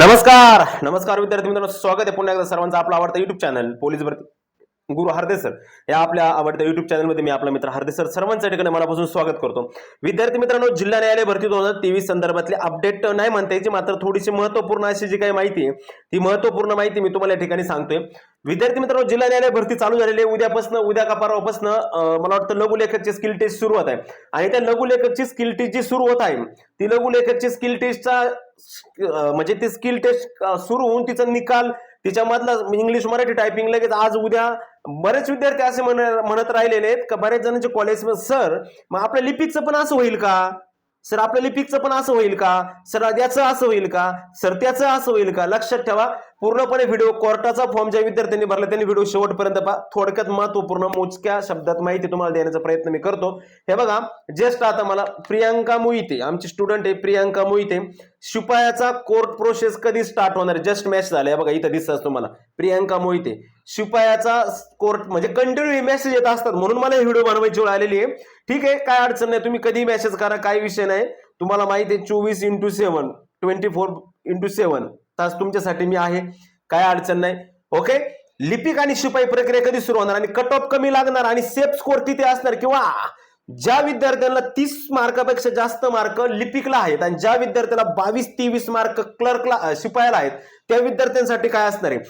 नमस्कार नमस्कार विद्यार्थी मित्रांनो स्वागत आहे पुन्हा एकदा सर्वांचा आपला आवडता युट्यूब चॅनल पोलीस भरती. गुरु हरदेसर या आपल्या आवडत्या युट्यूब चॅनलमध्ये मी आपला मित्र हरदेसर सर्वांच्या ठिकाणी मनापासून स्वागत करतो. विद्यार्थी मित्रांनो जिल्हा न्यायालय भरती दोन हजार तेवीस संदर्भातले अपडेट नाही म्हणता यायची मात्र थोडीशी महत्त्वपूर्ण अशी जी काही माहिती आहे ती महत्त्वपूर्ण माहिती मी तुम्हाला या ठिकाणी सांगतोय. विद्यार्थी मित्रांनो जिल्हा न्यायालय भरती चालू झालेली आहे. उद्यापासून उद्या का परवापासून मला वाटतं लघुलेखकची स्किल टेस्ट सुरू होत आहे. आणि त्या लघुलेखकची स्किल टेस्ट जी सुरू होत आहे ती लघुलेखकची स्किल टेस्टचा म्हणजे ती स्किल टेस्ट सुरू होऊन तिचा निकाल तिच्यामधला इंग्लिश मराठी टायपिंग लगेच आज उद्या बरेच विद्यार्थी असे म्हण म्हणत राहिलेले आहेत. का बऱ्याच जणांचे कॉलेज सर मग आपल्या लिपिकचं पण असं होईल का? सर आपल्या लिपिकचं पण असं होईल का? सर याचं असं होईल का? सर त्याचं असं होईल का? लक्षात ठेवा. पूर्णपणे व्हिडिओ कोर्टाचा फॉर्म ज्या विद्यार्थ्यांनी भरला त्यांनी व्हिडिओ शेवटपर्यंत पहा. थोडक्यात महत्त्वपूर्ण मोजक्या शब्दात माहिती तुम्हाला देण्याचा प्रयत्न मी करतो. हे बघा जस्ट आता मला प्रियांका मोहिते आमची स्टुडंट आहे प्रियांका मोहिते. शिपायाचा कोर्ट प्रोसेस कधी स्टार्ट होणार? जस्ट मॅच झाला. बघा इथं दिसत तुम्हाला. प्रियांका मोहिते. शिपायाचा कोर्ट म्हणजे कंटिन्यू मेसेज येत असतात. म्हणून मला व्हिडिओ बनवायची वेळ आलेली आहे. ठीक आहे काय अडचण नाही. तुम्ही कधी मेसेज करा काही विषय नाही. तुम्हाला माहिती आहे चोवीस into seven twenty four into seven तास तुमच्यासाठी मी आहे. काय अडचण नाही. ओके लिपिक आणि शिपाई प्रक्रिया कधी सुरू होणार आणि कट ऑफ कमी लागणार आणि सेफ स्कोर किती असणार? किंवा ज्या विद्यार्थ्यांना तीस मार्कापेक्षा जास्त मार्क लिपिकला आहेत आणि ज्या विद्यार्थ्याला बावीस तेवीस मार्क क्लर्कला शिपायला शिपायाला आहेत त्या विद्यार्थ्यांसाठी काय असणार आहे?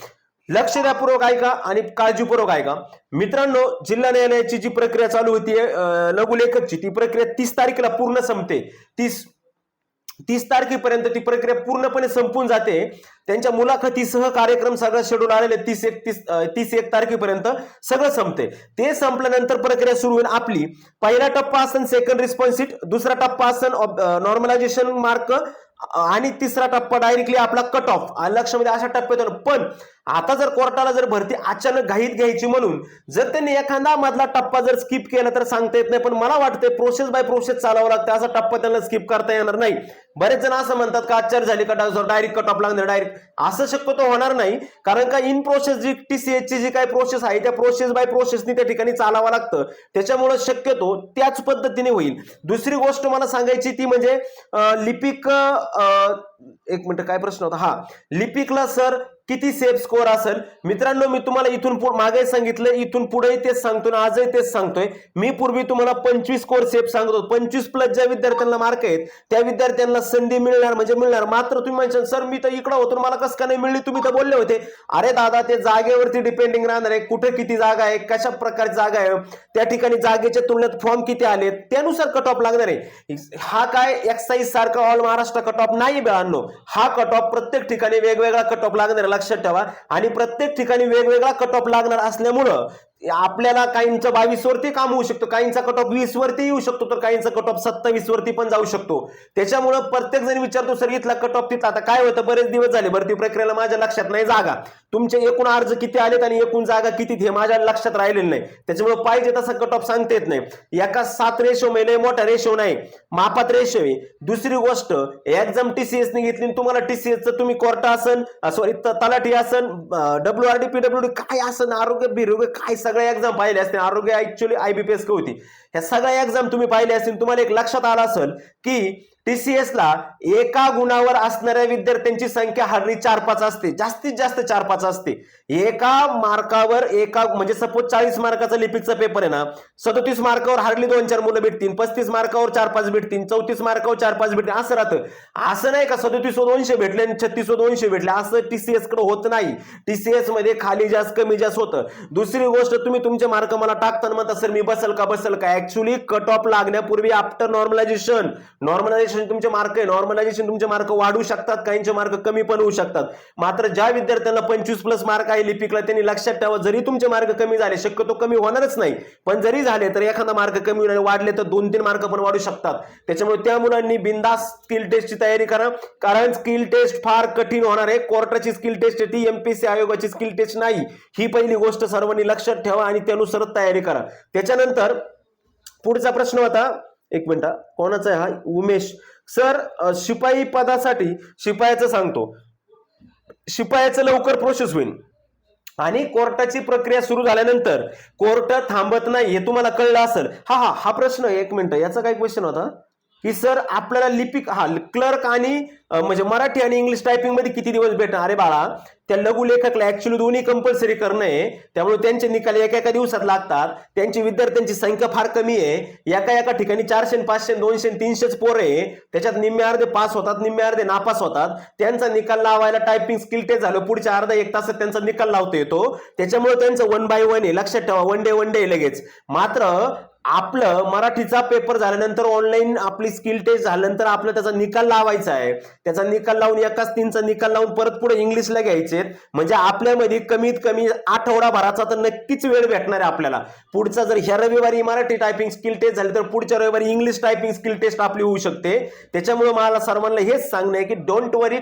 लक्ष द्यापूर्वक ऐका आणि काळजीपूर्वक ऐका. मित्रांनो जिल्हा न्यायालयाची जी प्रक्रिया चालू होती लघुलेखकची ती प्रक्रिया तीस तारखेला पूर्ण संपते. तीस तीस तारखेपर्यंत ती प्रक्रिया पूर्णपणे संपून जाते. त्यांच्या मुलाखतीसह कार्यक्रम सगळं शेड्यूल आलेले तीस एक तीस तीस एक तारखेपर्यंत सगळं संपते. ते संपल्यानंतर प्रक्रिया सुरू होईल आपली. पहिला टप्पा असन सेकंड रिस्पॉन्स सीट दुसरा टप्पा असन नॉर्मलायझेशन मार्क आणि तिसरा टप्पा डायरेक्टली आपला कट ऑफ लक्षामध्ये अशा टप्प्यात पण आता जर कोर्टाला जर भरती अचानक घाईत घ्यायची म्हणून जर त्यांनी एखादा मधला टप्पा जर स्किप केला तर सांगता येत नाही पण मला वाटतंय प्रोसेस बाय प्रोसेस चालावं लागतं. असा टप्पा त्यांना स्किप करता येणार नाही. बरेच जण असं म्हणतात का आश्चर्य झाली का डायरेक्ट कट ऑफ लागणार डायरेक्ट असं शक्यतो होणार नाही कारण का इन प्रोसेस जी टीसीएसची जी काही प्रोसेस आहे त्या प्रोसेस बाय प्रोसेसनी त्या ठिकाणी चालावं लागतं. त्याच्यामुळे शक्यतो त्याच पद्धतीने होईल. दुसरी गोष्ट मला सांगायची ती म्हणजे लिपिक एक मिनिट काय प्रश्न होता? हा. लिपिकला सर किती सेफ स्कोअर असेल? मित्रांनो मी तुम्हाला इथून मागे सांगितलं इथून पुढेही तेच सांगतो ना आजही तेच सांगतोय. मी पूर्वी तुम्हाला पंचवीस स्कोअर सेफ सांगतो पंचवीस प्लस ज्या विद्यार्थ्यांना मार्क आहेत त्या विद्यार्थ्यांना संधी मिळणार म्हणजे मिळणार. मात्र तुम्ही म्हणशाल सर मी तर इकडं होतो मला कसं का नाही मिळली? तुम्ही तर बोलले होते. अरे दादा ते जागेवरती डिपेंडिंग राहणार आहे. कुठे किती जागा आहे? कशा प्रकारची जागा आहे? त्या ठिकाणी जागेच्या तुलनेत फॉर्म किती आले त्यानुसार कट ऑफ लागणार आहे. हा काय एक्साईज सारखा ऑल महाराष्ट्र कट ऑफ नाही मिळालो हा कट ऑफ प्रत्येक ठिकाणी वेगवेगळा कट ऑफ लागणार लक्षात ठेवा. आणि प्रत्येक ठिकाणी वेगवेगळा कट ऑफ लागणार असल्यामुळं आपल्याला काहींचं बावीस वरती काम होऊ शकतो काहींचा कट ऑफ वीस वरती येऊ शकतो तर काहींचा कट ऑफ सत्तावीस वरती पण जाऊ शकतो. त्याच्यामुळं प्रत्येक जण विचारतो सर इथला कट ऑफ तिथला आता काय होतं? बरेच दिवस झाले भरती प्रक्रियेला माझ्या लक्षात नाही जागा. तुमचे एकूण अर्ज किती आलेत आणि एकूण जागा किती हे माझ्या लक्षात राहिलेलं नाही. त्याच्यामुळे पाहिजे तसा कट ऑफ सांगता येत नाही. एका सात रेशो मध्ये मोठा रेशो नाही मापात रेशो आहे. दुसरी गोष्ट एक्झाम टीसीएस ने घेतली आणि तुम्हाला टीसीएस तुम्ही कोर्टा असन सॉरी तलाठी असन W R D P W काय असन आरोग्य बिरोग्य काय सगळ्या एक्झाम पाहिले असते. आरोग्य ऍक्च्युली आयबीपीएस होती. ह्या सगळ्या एक्झाम तुम्ही पाहिले असतील तुम्हाला एक लक्षात आलं असेल की टीसीएस ला एका गुणावर असणाऱ्या विद्यार्थ्यांची संख्या हरली चार पाच असते. जास्तीत जास्त चार पाच असते. एका मार्कावर एका म्हणजे सपोज चाळीस मार्काचा लिपिकचा पेपर आहे ना सदोतीस मार्कावर हार्डली दोन चार मुलं भेटतील पस्तीस मार्कावर चार पाच भेटतील चौतीस मार्कावर चार पाच भेटतील असं राहतं. असं नाही का सदोतीस दोनशे भेटले आणि छत्तीस दोनशे भेटले असं टीसीएसकडे होत नाही. टीसीएसमध्ये खाली जास्त कमी जास्त होतं. दुसरी गोष्ट तुम्ही तुमचे मार्क मला टाकताना म्हणता सर मी बसल का बसल का? ऍक्च्युली कट ऑफ लागण्यापूर्वी आफ्टर नॉर्मलायझेशन नॉर्मलायझेशन तुमचे मार्क आहे नॉर्मलायझेशन तुमचे मार्क वाढू शकतात काहींचे मार्क कमी पण होऊ शकतात. मात्र ज्या विद्यार्थ्यांना पंचवीस प्लस मार्क आहे लिपिकला त्यांनी लक्षात ठेवा जरी तुमचे मार्क कमी झाले शक्यतो कमी होणारच नाही पण जरी झाले तर एखादा मार्क कमी वाढले तर दोन तीन मार्क पण वाढू शकतात. त्याच्यामुळे त्या मुलांनी बिंदास स्किल टेस्टची तयारी करा कारण स्किल टेस्ट फार कठीण होणार आहे. कोर्टाची स्किल टेस्ट ती एमपीसी आयोगाची स्किल टेस्ट नाही. ही पहिली गोष्ट सर्वांनी लक्षात ठेवा आणि त्यानुसारच तयारी करा. त्याच्यानंतर पुढचा प्रश्न होता एक मिनिट कोणाचा आहे हा? उमेश. सर शिपाई पदासाठी शिपायाचं सांगतो. शिपायाचं लवकर प्रोसेस होईल. आणि कोर्टाची प्रक्रिया सुरू झाल्यानंतर कोर्ट थांबत नाही हे तुम्हाला कळलं असेल. हा हा हा प्रश्न आहे, एक मिनिट. याचा काय क्वेश्चन होता. की सर आपल्याला लिपिक हा क्लर्क आणि म्हणजे मराठी आणि इंग्लिश टायपिंगमध्ये किती दिवस भेटणार? अरे बाळा त्या लघु लेखकला ऍक्च्युली दोन्ही कंपल्सरी करणं आहे. त्यामुळे त्यांचे निकाल एका एका दिवसात लागतात. त्यांची विद्यार्थ्यांची संख्या फार कमी आहे. एका एका ठिकाणी चारशे पाचशे दोनशे तीनशेच पोर आहे. त्याच्यात निम्मे अर्धे पास होतात निम्मे अर्धे नापास होतात. त्यांचा निकाल लावायला टायपिंग स्किल टेस्ट झालं पुढच्या अर्धा एक तासात त्यांचा निकाल लावता येतो. त्याच्यामुळे त्यांचं वन बाय वन आहे. लक्षात ठेवा वन डे वन डे लगेच. मात्र आपलं मराठीचा पेपर झाल्यानंतर ऑनलाईन आपली स्किल टेस्ट झाल्यानंतर आपलं त्याचा निकाल लावायचा आहे. त्याचा निकाल लावून एकाच तीनचा निकाल लावून परत पुढे इंग्लिशला घ्यायचे. म्हणजे आपल्यामध्ये कमीत कमी आठवडाभराचा तर नक्कीच वेळ भेटणार आहे आपल्याला. पुढचा जर ह्या रविवारी मराठी टायपिंग स्किल टेस्ट झाली तर पुढच्या रविवारी इंग्लिश टायपिंग स्किल टेस्ट आपली होऊ शकते. त्याच्यामुळे मला सर्वांना हेच सांगणं आहे की डोंट वरी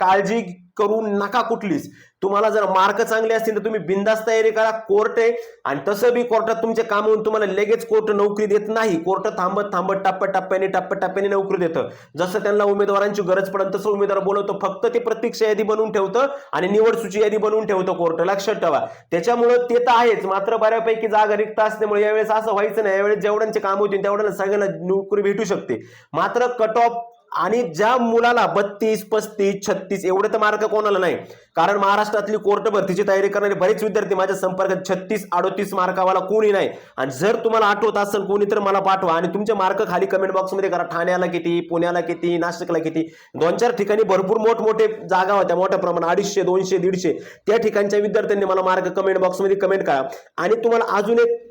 काळजी करू नका कुठलीच. तुम्हाला जर मार्क चांगले असतील तर तुम्ही बिंदास तयारी करा कोर्ट आहे. आणि तसं बी कोर्टात तुमचे काम होऊन तुम्हाला लगेच कोर्ट नोकरी देत नाही. कोर्ट थांबत थांबत टप्प्याटप्प्याने टप्प्याटप्प्याने नोकरी देतं. जसं त्यांना उमेदवारांची गरज पडेल तसं उमेदवार बोलवतो. फक्त ते प्रत्यक्ष यादी बनवून ठेवतं आणि निवड सूची यादी बनवून ठेवतं कोर्ट. लक्षात ठेवा. त्याच्यामुळं ते तर आहेच. मात्र बऱ्यापैकी जागा रिक्त असल्यामुळे यावेळेस असं व्हायचं नाही. यावेळेस जेवढ्यांचे काम होतील तेवढ्याला सगळ्यांना नोकरी भेटू शकते. मात्र कट ऑफ आणि ज्या मुलाला बत्तीस पस्तीस छत्तीस एवढे तर मार्क कोणाला नाही. कारण महाराष्ट्रातली कोर्ट भरतीची तयारी करणारे बरेच विद्यार्थी माझ्या संपर्कात छत्तीस अडोतीस मार्कावाला कोणी नाही. आणि जर तुम्हाला आठवत असेल कोणी तर मला पाठवा आणि तुमचे मार्क खाली कमेंट बॉक्समध्ये करा. ठाण्याला किती पुण्याला किती नाशिकला किती? दोन चार ठिकाणी भरपूर मोठमोठे जागा होत्या मोठ्या प्रमाणात अडीचशे दोनशे दीडशे. त्या ठिकाणच्या विद्यार्थ्यांनी मला मार्क कमेंट बॉक्समध्ये कमेंट करा. आणि तुम्हाला अजून एक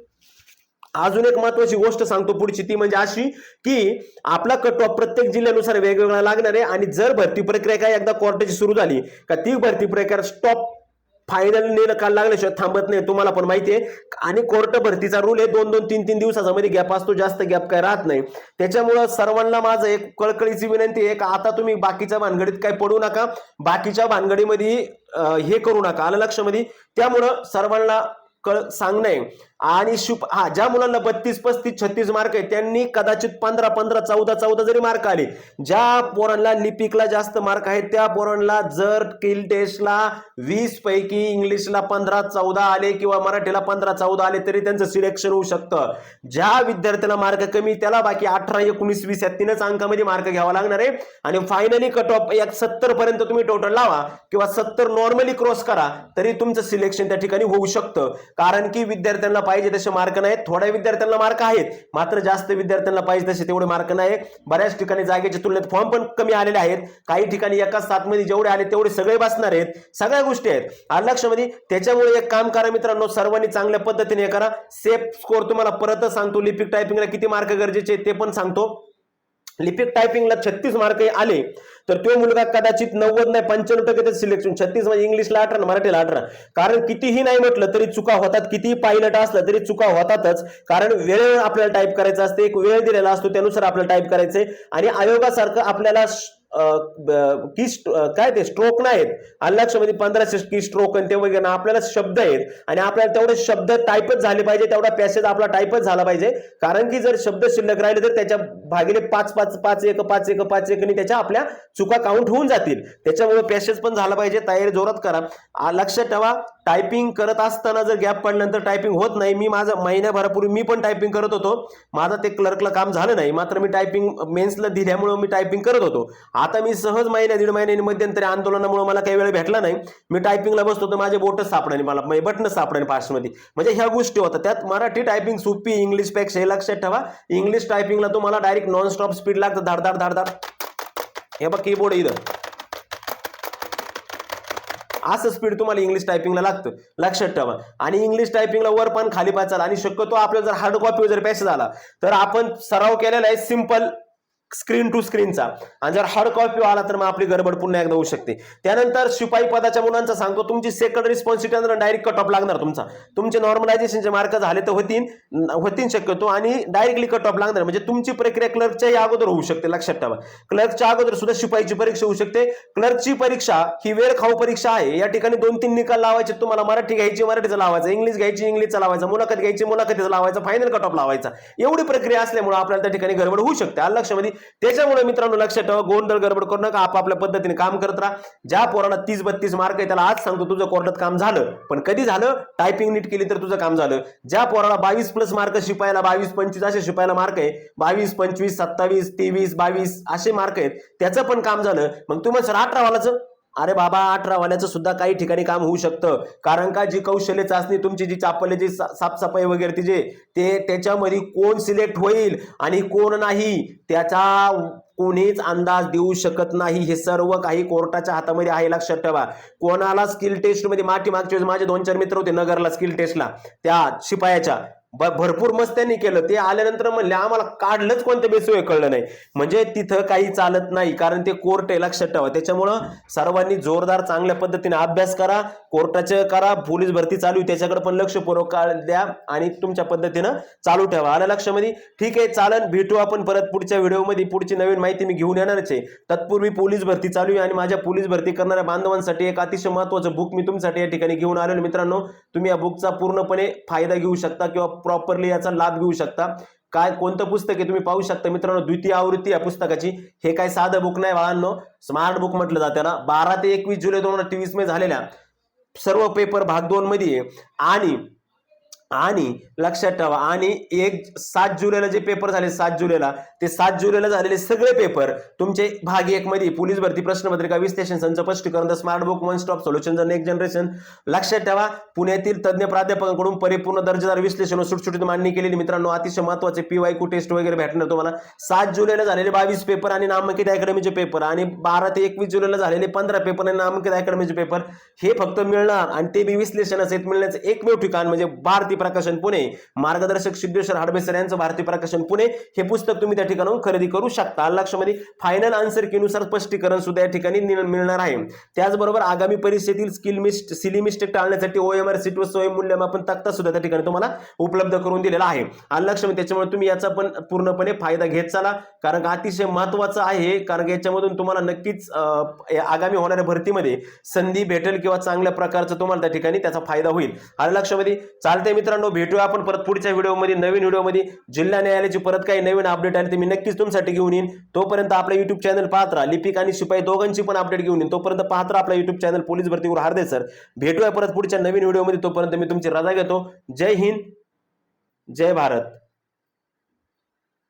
अजून एक महत्वाची गोष्ट सांगतो पुढची ती म्हणजे अशी की आपला कट ऑफ प्रत्येक जिल्ह्यानुसार वेगवेगळा लागणार आहे आणि जर भरती प्रक्रिया काय एकदा कोर्टाची सुरू झाली का ती भरती प्रक्रिया स्टॉप फायनल निकाल लागल्याशिवाय थांबत नाही तुम्हाला पण माहिती आहे. आणि कोर्ट भरतीचा रूल आहे दोन दोन तीन तीन दिवसाचा मध्ये गॅप असतो जास्त गॅप काय राहत नाही. त्याच्यामुळं सर्वांना माझं एक कळकळीची विनंती आहे का आता तुम्ही बाकीच्या भानगडीत काय पडू नका बाकीच्या भानगडीमध्ये हे करू नका आलं लक्षामध्ये. त्यामुळं सर्वांना कळ सांगणं आहे. आणि शुप हा ज्या मुलांना बत्तीस पस्तीस छत्तीस मार्क आहे त्यांनी कदाचित पंधरा पंधरा चौदा चौदा जरी मार्क आले ज्या पोरांना लिपिकला जास्त मार्क आहेत त्या पोरांना जर किल टेस्टला वीस पैकी इंग्लिशला पंधरा चौदा आले किंवा मराठीला पंधरा चौदा आले तरी त्यांचं सिलेक्शन होऊ शकतं. ज्या विद्यार्थ्याला मार्क कमी त्याला बाकी अठरा एकोणीस वीस या तीनच अंकामध्ये मार्क घ्यावा लागणार आहे. आणि फायनली कट ऑफ एक सत्तर पर्यंत तुम्ही टोटल लावा किंवा सत्तर नॉर्मली क्रॉस करा तरी तुमचं सिलेक्शन त्या ठिकाणी होऊ शकतं. कारण की विद्यार्थ्यांना पाहिजे तसे मार्क नाहीत. थोड्या विद्यार्थ्यांना मार्क आहेत. मात्र जास्त विद्यार्थ्यांना पाहिजे तसे तेवढे मार्क नाही बऱ्याच ठिकाणी जागेच्या तुलनेत फॉर्म पण कमी आलेले आहेत. काही ठिकाणी एकाच सातमध्ये जेवढे आले तेवढे सगळे बसणार आहेत. सगळ्या गोष्टी आहेत. आलं म्हणजे त्याच्यामुळे एक काम करा मित्रांनो सर्वांनी चांगल्या पद्धतीने करा. सेफ स्कोर तुम्हाला परतच सांगतो. लिपिक टायपिंगला किती मार्क गरजेचे ते पण सांगतो. लिपिक टायपिंगला छत्तीस मार्क आले तर तो मुलगा कदाचित नव्वद नाही पंच्याण्णव टक्के त्याचं सिलेक्शन छत्तीस म्हणजे इंग्लिशला अठरा मराठीला अठरा. कारण कितीही नाही म्हटलं तरी चुका होतात कितीही पायलट असलं तरी चुका होतातच. कारण वेळेवर आपल्याला टाईप करायचं असते एक वेळ दिलेला असतो त्यानुसार आपल्याला टाईप करायचंय. आणि आयोगासारखं आपल्याला की काय ते स्ट्रोक नाहीत. आणि पंधराशे की स्ट्रोक आणि ते वगैरे आपल्याला शब्द आहेत. आणि आपल्याला तेवढे शब्द टाईपच झाले पाहिजे तेवढा पॅसेज आपला टाईपच झाला पाहिजे. कारण की जर शब्द शिल्लक राहिले तर त्याच्या भागिले पाच पाच पाच एक पाच एक पाच एक आणि त्याच्या आपल्या चुका काउंट होऊन जातील. त्याच्यामुळे पॅसेज पण झाला पाहिजे. तयारी जोरात करा. लक्षात ठेवा. टायपिंग करत असताना जर गॅप पडल्यानंतर टायपिंग होत नाही. मी माझं महिन्याभरापूर्वी मी पण टायपिंग करत होतो. माझं ते क्लर्कला काम झालं नाही. मात्र मी टायपिंग मेन्सला दिल्यामुळे मी टायपिंग करत होतो. आता मी सहज महिन्या दीड महिन्याने मध्यंतरी आंदोलनामुळे मला काही वेळ भेटला नाही. मी टायपिंगला बसतो तर माझे बोटच सापडाने मला बटन सापडाने फास्टमध्ये म्हणजे ह्या गोष्टी होतात. त्यात मराठी टायपिंग सोपी इंग्लिशपेक्षा हे लक्षात ठेवा. इंग्लिश टायपिंगला तुम्हाला डायरेक्ट नॉन स्टॉप स्पीड लागतं धाडधाड धाडधाड हे बघ कीबोर्ड इथं. असं स्पीड तुम्हाला इंग्लिश टायपिंगला लागतं. लक्षात ठेवा. आणि इंग्लिश टायपिंगला वर पण खाली पाचाल. आणि शक्यतो आपल्याला जर हार्ड कॉपी जर पॅसेज आला तर आपण सराव केलेला आहे सिंपल स्क्रीन टू स्क्रीनचा आणि जर हार्ड कॉपी आला तर मग आपली गडबड पुन्हा एकदा होऊ शकते. त्यानंतर शिपाई पदाच्या मुलांचा सांगतो तुमची second responsibility direct cut off लागणार तुमचा. तुमचे नॉर्मलायझेशनचे मार्क झाले तर होतील होतील शक्यतो आणि डायरेक्टली कट ऑफ लागणार. म्हणजे तुमची प्रक्रिया क्लर्कच्याही अगोदर होऊ शकते लक्षात ठेवा. क्लर्कच्या अगोदर सुद्धा शिपाईची परीक्षा होऊ शकते. क्लर्कची परीक्षा ही वेळ खाऊ परीक्षा आहे. या ठिकाणी दोन तीन निकाल लावायचे. तुम्हाला मराठी घ्यायची मराठीचा लावायचा इंग्लिश घ्यायची इंग्लिशचा लावायचा मुलाखत घ्यायची मुलाखतीचा लावायचा फायनल कट ऑफ लावायचा. एवढी प्रक्रिया असल्यामुळे आपल्याला त्या ठिकाणी गडबड होऊ शकते. आलं लक्षामध्ये? त्याच्यामुळे मित्रांनो लक्षात ठेवा गोंधळ गडबड करू नका आपापल्या पद्धतीने काम करत राहा. ज्या पोराला तीस बत्तीस मार्क आहे त्याला आज सांगतो तुझं कोर्टात काम झालं पण कधी झालं? टायपिंग नीट केली तर तुझं काम झालं. ज्या पोराला बावीस प्लस मार्क शिपायला बावीस पंचवीस असे शिपायला मार्क आहे बावीस पंचवीस सत्तावीस तेवीस बावीस असे मार्क आहेत त्याचं पण काम झालं. मग तुम्हाला सर अठरा वालाचं अरे बाबा अठरा वाल्याचं सुद्धा काही ठिकाणी काम होऊ शकतं. कारण का जी कौशल्य चाचणी तुमची जी चापले जी सा- साफसफाई वगैरे तिचे ते त्याच्यामध्ये कोण सिलेक्ट होईल आणि कोण नाही त्याचा कोणीच अंदाज देऊ शकत नाही. हे सर्व काही कोर्टाच्या हातामध्ये आहे लक्षात ठेवा. कोणाला स्किल टेस्टमध्ये माठी मागच्या माझे दोन चार मित्र होते नगरला स्किल टेस्टला त्या शिपायाच्या. भरपूर मस्त त्यांनी केलं. ते आल्यानंतर म्हणले आम्हाला काढलंच कोणत्या बेसोय कळलं नाही. म्हणजे तिथं काही चालत नाही कारण ते कोर्ट आहे लक्षात ठेवा. त्याच्यामुळं सर्वांनी जोरदार चांगल्या पद्धतीने अभ्यास करा कोर्टाचे करा पोलीस भरती चालू त्याच्याकडे पण लक्षपूर्वक द्या आणि तुमच्या पद्धतीनं चालू ठेवा. आलं लक्षामध्ये? ठीक आहे चालन. भेटू आपण परत पुढच्या व्हिडिओमध्ये. पुढची नवीन माहिती मी घेऊन येणारच आहे. तत्पूर्वी पोलीस भरती चालू आहे आणि माझ्या पोलीस भरती करणाऱ्या बांधवांसाठी एक अतिशय महत्वाचं बुक मी तुमच्यासाठी या ठिकाणी घेऊन आलेलो मित्रांनो तुम्ही या बुकचा पूर्णपणे फायदा घेऊ शकता किंवा प्रॉपरली याचा लाभ घेऊ शकता. काय कोणतं पुस्तक आहे तुम्ही पाहू शकता. मित्रांनो द्वितीय आवृत्ती या पुस्तकाची. हे काय साधं बुक नाही बाळांनो. स्मार्ट बुक म्हटलं जातं ना. बारा ते एकवीस जुलै दोन हजार तेवीसमध्ये झालेल्या सर्व पेपर भाग दोन मध्ये आहे. आणि आणि लक्षात ठेवा आणि एक सात जुलैला जे पेपर झाले सात जुलैला ते सात जुलैला झालेले सगळे पेपर तुमचे भाग एक मध्ये पोलीस भरती प्रश्नपत्रिका विश्लेषण संच स्पष्टीकरण the smart book one stop solution next generation लक्षात ठेवा पुण्यातील तज्ज्ञ प्राध्यापकांकडून परिपूर्ण दर्जेदार विश्लेषण सुटसुटीत मांडणी केलेली. मित्रांनो अतिशय महत्त्वाचे पी वाय टेस्ट वगैरे भेटणार तुम्हाला. सात जुलैला झालेले बावीस पेपर आणि नामांकित अकॅडमीचे पेपर आणि बारा ते एकवीस जुलैला झालेले पंधरा पेपर आणि नामांकित अकॅडमीचे पेपर हे फक्त मिळणार आणि ते बी विश्लेषणासहित मिळण्याचं एकमेव ठिकाण म्हणजे भारतीय प्रकाशन पुणे. मार्गदर्शक सिद्धेश्वर हडबेसर यांचं भारती प्रकाशन पुणे. हे पुस्तक तुम्ही त्या ठिकाणाहून खरेदी करू शकता. लक्षामध्ये फायनल आन्सरनुसार स्पष्टीकरण सुद्धा या ठिकाणी मिळणार आहे. त्याचबरोबर आगामी परीक्षेतील स्किल मिस्ट सिली मिस्टेक टाळण्यासाठी ओएमआर सीट व स्वयं मूल्यमापन तक्ता सुद्धा त्या ठिकाणी तुम्हाला उपलब्ध करून दिलेला आहे. आणि लक्षामध्ये त्याच्यामुळे तुम्ही याचा पण पूर्णपणे फायदा घेत चाला. कारण अतिशय महत्वाचं आहे कारण याच्यामधून तुम्हाला नक्कीच अं, आगामी होणाऱ्या भरतीमध्ये संधी भेटेल किंवा चांगल्या प्रकारचं तुम्हाला त्या ठिकाणी त्याचा फायदा होईल. आणि लक्षामध्ये चालतंय मित्रांनो भेटूया आपण परत पुढच्या व्हिडिओमध्ये नवीन व्हिडिओमध्ये. जिल्हा न्यायालयाची परत काही नवीन अपडेट आले ते मी नक्कीच तुमच्यासाठी घेऊन येईन. तोपर्यंत आपलं युट्यूब चॅनल पाहत राहा. लिपिक आणि शिपाई दोघांची पण अपडेट घेऊन येईन. तोपर्यंत पाहत राहा आपला युट्यूब चॅनल पोलीस भरतीवर हार्दे सर भेटूया परत पुढच्या नवीन व्हिडिओमध्ये. तोपर्यंत मी तुमची रजा घेतो. जय हिंद. जय भारत.